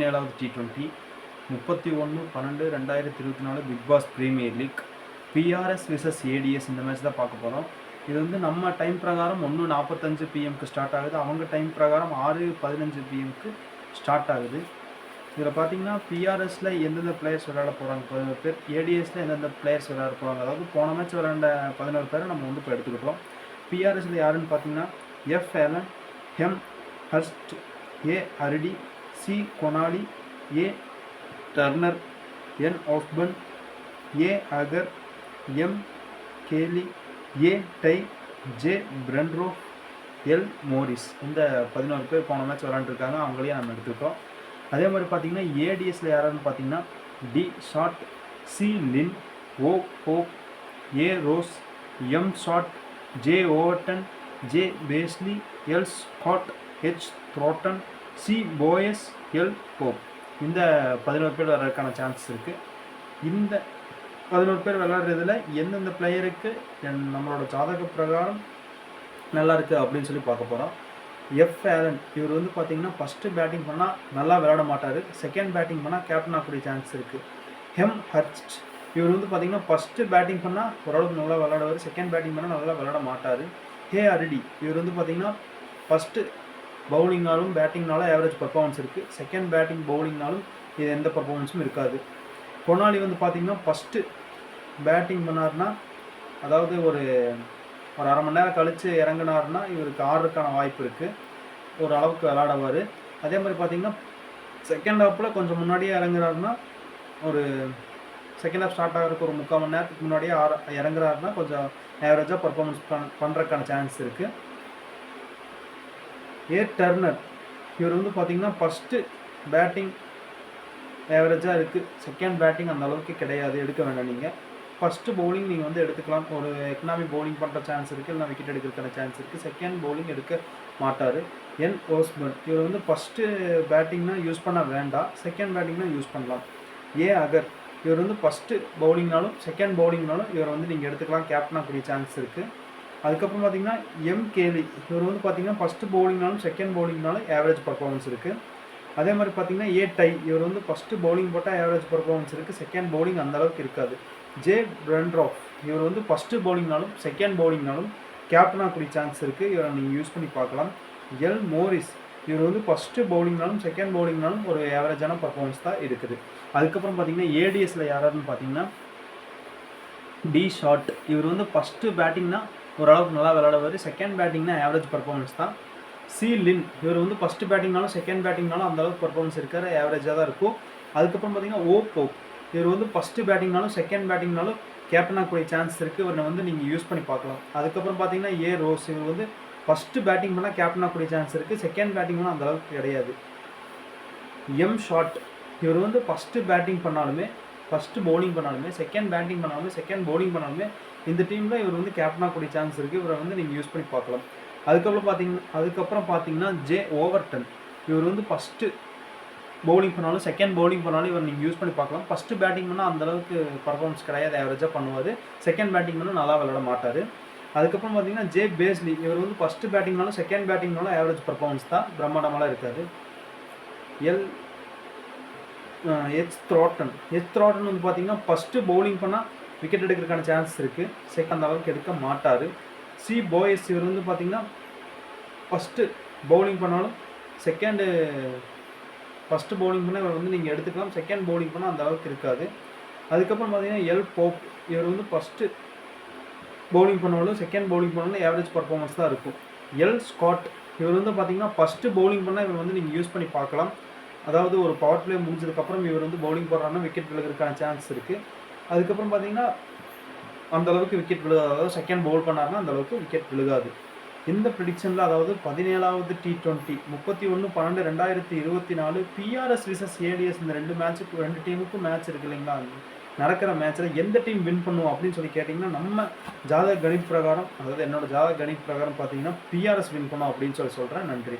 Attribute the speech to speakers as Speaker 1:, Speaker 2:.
Speaker 1: பதினேழாவது T twenty முப்பத்தி ஒன்று பன்னெண்டு ரெண்டாயிரத்தி இருபத்தி நாலு big bash premier league B R S versus A D S இந்த மேட்ச் தான் பார்க்க போகிறோம் இது வந்து நம்ம டைம் பிரகாரம் ஒன்று நாற்பத்தஞ்சு பிஎம்க்கு ஸ்டார்ட் ஆகுது. அவங்க டைம் பிரகாரம் ஆறு பதினஞ்சு பிஎம்க்கு ஸ்டார்ட் ஆகுது. இதில் பார்த்தீங்கன்னா பிஆர்எஸில் எந்தெந்த பிளேயர்ஸ் விளையாட போகிறாங்க பதினோரு பேர். ஏடிஎஸில் எந்தெந்த பிளேயர்ஸ் விளையாட போகிறாங்க அதாவது போன மேட்ச் விளையாண்ட பதினோரு பேரை நம்ம வந்து இப்போ எடுத்துக்கிட்டோம். பிஆர்எஸில் யாருன்னு பார்த்தீங்கன்னா F Allen Hemhurst A Hardie C. Connolly A. Turner N. Hobson A. Agar M. Kelly A. Tye. J. Behrendorff L. Morris. இந்த பதினோரு பேர் போன மேட்ச் விளாண்டுருக்காங்க அவங்களையும் நம்ம எடுத்துக்கிட்டோம். அதே மாதிரி பார்த்தீங்கன்னா ஏடிஎஸில் யாரான்னு பார்த்தீங்கன்னா D. Short C. Lynn O. Pope A. Ross M. Short J. Overton J. Peasley L. Scott H. Thornton C Boyce L Pope. இந்த பதினோரு பேர் வர்றதுக்கான சான்ஸ் இருக்குது இந்த பதினோரு பேர் விளாட்றதுல எந்தெந்த பிளேயருக்கு நம்மளோட ஜாதக பிரகாரம் நல்லா இருக்குது அப்படின்னு சொல்லி பார்க்க போகிறோம் எஃப் ஆலன் இவர் வந்து பார்த்தீங்கன்னா ஃபஸ்ட்டு பேட்டிங் பண்ணால் நல்லா விளையாட மாட்டார். செகண்ட் பேட்டிங் பண்ணால் கேப்டன் ஆகக்கூடிய சான்ஸ் இருக்குது ஹெம் ஹர்ஸ்ட் இவர் வந்து பார்த்தீங்கன்னா ஃபஸ்ட்டு பேட்டிங் பண்ணால் ஓரளவுக்கு நல்லா விளையாடுவார். செகண்ட் பேட்டிங் பண்ணால் நல்லா விளையாட மாட்டார். ஹே அரிடி இவர் வந்து பார்த்தீங்கன்னா ஃபஸ்ட்டு பவுலிங்னாலும் பேட்டிங்னாலும் ஆவரேஜ் பர்ஃபார்மன்ஸ் இருக்குது செகண்ட் பேட்டிங் பவுலிங்னாலும் இது எந்த பர்ஃபார்மன்ஸும் இருக்காது. கொனாலி வந்து பார்த்திங்கன்னா ஃபஸ்ட்டு பேட்டிங் பண்ணார்னா அதாவது ஒரு ஒரு அரை மணி நேரம் கழித்து இறங்குனாருன்னா இவருக்கு ஆடுறதுக்கான வாய்ப்பு இருக்குது ஒரு அளவுக்கு விளாடுவார் அதே மாதிரி பார்த்திங்கன்னா செகண்ட் ஹாப்பில் கொஞ்சம் முன்னாடியே இறங்குறாருன்னா ஒரு செகண்ட் ஹாஃப் ஸ்டார்ட் ஆகிறதுக்கு ஒரு முக்கால் மணி நேரத்துக்கு முன்னாடியே ஆற இறங்குறாருன்னா கொஞ்சம் ஆவரேஜாக பர்ஃபார்மன்ஸ் பண் பண்ணுறதுக்கான சான்ஸ் இருக்குது ஏ டர்னர். இவர் வந்து பார்த்தீங்கன்னா ஃபஸ்ட்டு பேட்டிங் ஆவரேஜாக இருக்குது செகண்ட் பேட்டிங் அந்த அளவுக்கு கிடையாது. எடுக்க வேண்டாம் நீங்கள் ஃபஸ்ட்டு பவுலிங் நீங்கள் வந்து எடுத்துக்கலாம். ஒரு எக்கனாமி பவுலிங் பண்ணுற சான்ஸ் இருக்குது இல்லை விக்கெட் எடுக்கிறதுக்கான சான்ஸ் இருக்குது செகண்ட் பவுலிங் எடுக்க மாட்டார். என் ஓஸ்பன் இவர் வந்து ஃபஸ்ட்டு பேட்டிங்னா யூஸ் பண்ண வேண்டாம். செகண்ட் பேட்டிங்னா யூஸ் பண்ணலாம். ஏ அகர் இவர் வந்து ஃபஸ்ட்டு பவுலிங்னாலும் செகண்ட் பவுலிங்னாலும் இவர் வந்து நீங்கள் எடுத்துக்கலாம். கேப்டனாக கூடிய சான்ஸ் இருக்குது அதுக்கப்புறம் பார்த்தீங்கன்னா எம் கேலி இவர் வந்து பார்த்தீங்கன்னா ஃபஸ்ட்டு பவுலிங்னாலும் செகண்ட் பவுலிங்னாலும் ஆவரேஜ் பர்ஃபார்மன்ஸ் இருக்குது அதே மாதிரி பார்த்தீங்கன்னா ஏ டை இவர் வந்து ஃபஸ்ட்டு பவுலிங் போட்டால் ஆவரேஜ் பர்ஃபார்மன்ஸ் இருக்குது செகண்ட் பவுலிங் அந்த அளவுக்கு இருக்காது. ஜே பிரண்ட்ராஃப் இவர் வந்து ஃபஸ்ட்டு பவுலிங்னாலும் செகண்ட் பவுலிங்னாலும் கேப்டனாக கூடிய சான்ஸ் இருக்குது இவரை நீங்கள் யூஸ் பண்ணி பார்க்கலாம். எல் மோரிஸ் இவர் வந்து ஃபஸ்ட்டு பவுலிங்னாலும் செகண்ட் பவுலிங்னாலும் ஒரு ஆவரேஜான பர்ஃபார்மன்ஸ் தான் இருக்குது. அதுக்கப்புறம் பார்த்தீங்கன்னா ஏடிஎஸில் யாராருன்னு பார்த்தீங்கன்னா டி ஷாட் இவர் வந்து ஃபஸ்ட்டு பேட்டிங்னா ஓரளவுக்கு நல்லா விளையாடுவார். செகண்ட் பேட்டிங்னா ஆவரேஜ் பர்ஃபார்மன்ஸ் தான். சி லின் இவர் வந்து ஃபஸ்ட்டு பேட்டிங்னாலும் செகண்ட் பேட்டிங்னாலும் அந்த அளவுக்கு பர்ஃபார்மன்ஸ் இருக்கார். ஆவரேஜாக தான் இருக்கும். அதுக்கப்புறம் பார்த்தீங்கன்னா ஓ போப் இவர் வந்து ஃபஸ்ட்டு பேட்டிங்னாலும் செகண்ட் பேட்டிங்னாலும் கேப்டன் ஆகக்கூடிய சான்ஸ் இருக்குது இவரை வந்து நீங்கள் யூஸ் பண்ணி பார்க்கலாம். அதுக்கப்புறம் பார்த்தீங்கன்னா ஏ ரோஸ் இவர் வந்து ஃபஸ்ட்டு பேட்டிங் பண்ணால் கேப்டன் ஆகக்கூடிய சான்ஸ் இருக்குது செகண்ட் பேட்டிங் பண்ணால் அந்த அளவுக்கு கிடையாது. எம் ஷாட் இவர் வந்து ஃபஸ்ட்டு பேட்டிங் பண்ணாலுமே ஃபஸ்ட்டு பவுலிங் பண்ணாலுமே செகண்ட் பேட்டிங் பண்ணாலுமே செகண்ட் பவுலிங் பண்ணாலுமே இந்த டீமில் இவர் வந்து கேப்டனாக கூடிய சான்ஸ் இருக்குது இவரை வந்து நீங்கள் யூஸ் பண்ணி பார்க்கலாம். அதுக்கப்புறம் பார்த்தீங்கன்னா அதுக்கப்புறம் பார்த்தீங்கன்னா ஜே ஓவர்டன் இவர் வந்து ஃபஸ்ட்டு பவுலிங் பண்ணாலும் செகண்ட் பவுலிங் பண்ணாலும் இவர் நீங்கள் யூஸ் பண்ணி பார்க்கலாம். ஃபஸ்ட்டு பேட்டிங் பண்ணால் அந்தளவுக்கு பர்ஃபார்மன்ஸ் கிடையாது. ஆவரேஜாக பண்ணுவார். செகண்ட் பேட்டிங் பண்ணால் நல்லா விளையாட மாட்டார். அதுக்கப்புறம் பார்த்தீங்கன்னா ஜே பேஸ்லி இவர் வந்து ஃபஸ்ட்டு பேட்டிங்னாலும் செகண்ட் பேட்டிங்னாலும் ஆவரேஜ் பர்ஃபார்மன்ஸ் தான் பிரம்மாண்டமெல்லாம் இருக்காது L H Thornton H Thornton வந்து பார்த்தீங்கன்னா ஃபஸ்ட்டு பவுலிங் பண்ணால் விக்கெட் எடுக்கிறதுக்கான சான்ஸ் இருக்குது செகண்ட் அளவுக்கு எடுக்க மாட்டார். சி போயஸ் இவர் வந்து பார்த்தீங்கன்னா ஃபஸ்ட்டு பவுலிங் பண்ணாலும் செகண்டு ஃபஸ்ட்டு பவுலிங் பண்ணால் இவர் வந்து நீங்கள் எடுத்துக்கலாம். செகண்ட் பவுலிங் பண்ணால் அந்த அளவுக்கு இருக்காது. அதுக்கப்புறம் பார்த்தீங்கன்னா எல் போப் இவர் வந்து ஃபஸ்ட்டு பவுலிங் பண்ணாலும் செகண்ட் பவுலிங் பண்ணாலும் ஆவரேஜ் பர்ஃபார்மன்ஸ் தான் இருக்கும். எல் ஸ்காட் இவர் வந்து பார்த்தீங்கன்னா ஃபஸ்ட்டு பவுலிங் பண்ணால் இவர் வந்து நீங்கள் யூஸ் பண்ணி பார்க்கலாம். அதாவது ஒரு பவர் பிளே முடிஞ்சதுக்கப்புறம் இவர் வந்து பவுலிங் போடுறாருன்னா விக்கெட் விலகிறதுக்கான சான்ஸ் இருக்குது அதுக்கப்புறம் பார்த்தீங்கன்னா அந்த அளவுக்கு விக்கெட் விழுகாது அதாவது செகண்ட் பவுல் பண்ணாருன்னா அந்த அளவுக்கு விக்கெட் விழுகாது. இந்த ப்ரிடிக்ஷனில் அதாவது பதினேழாவது டி டுவெண்ட்டி முப்பத்தி ஒன்று பன்னெண்டு ரெண்டாயிரத்தி இருபத்தி நாலு பிஆர்எஸ் விசஸ் ஏடிஎஸ் இந்த ரெண்டு மேட்ச்சுக்கு ரெண்டு டீமுக்கும் மேட்ச் இருக்கு இல்லைங்களா? நடக்கிற மேட்ச்சில் எந்த டீம் வின் பண்ணுவோம் அப்படின்னு சொல்லி கேட்டிங்கன்னா நம்ம ஜாதக கணிப்பு பிரகாரம் அதாவது என்னோட ஜாதக கணிப்பு பிரகாரம் பார்த்தீங்கன்னா பிஆர்எஸ் வின் பண்ணும் அப்படின்னு சொல்லி சொல்கிறேன் நன்றி.